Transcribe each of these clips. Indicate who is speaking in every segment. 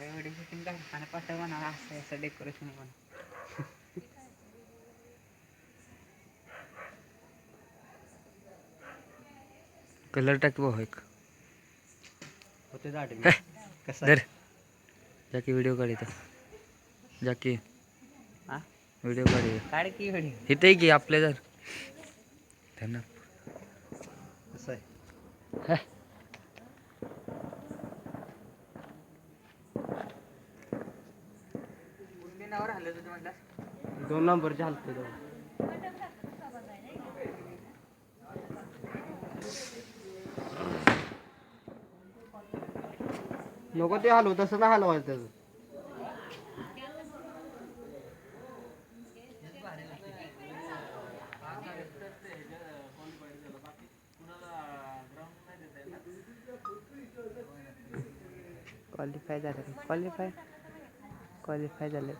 Speaker 1: काय video shooting काढताना पाठव म्हणा असं असं डेकोरेशन म्हणा
Speaker 2: कलर टाकी भाऊ एक.
Speaker 3: होते
Speaker 2: हे,
Speaker 3: कसं?
Speaker 2: धर. जाकी व्हिडिओ काढ इथं. जाकी.
Speaker 1: हा?
Speaker 2: व्हिडिओ काढ इथं.
Speaker 1: काढ की व्हिडिओ?
Speaker 2: इथं आहे की आपल्या जर. त्यांना
Speaker 3: कसं आहे?
Speaker 2: हे.
Speaker 1: नावर हल्लं तुझं म्हणलं.
Speaker 3: दोन नंबरचे हलते दोन नको ते हलव तसं नाही हलवायचं त्याचं.
Speaker 1: क्वालिफाय झालं क्वालिफाय क्वालिफाय झाले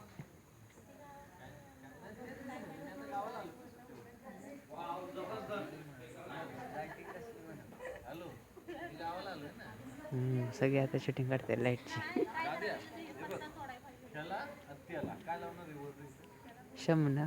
Speaker 1: सगळे आता शूटिंग करते लाईटची शमना.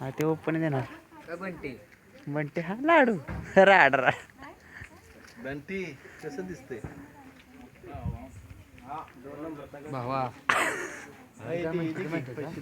Speaker 1: हा ते ओपन देणार.
Speaker 2: काय बनते
Speaker 1: म्हणते हा लाडू. राड राड.
Speaker 3: बंटी कसं दिसतंय?
Speaker 2: भावा.
Speaker 3: पैसे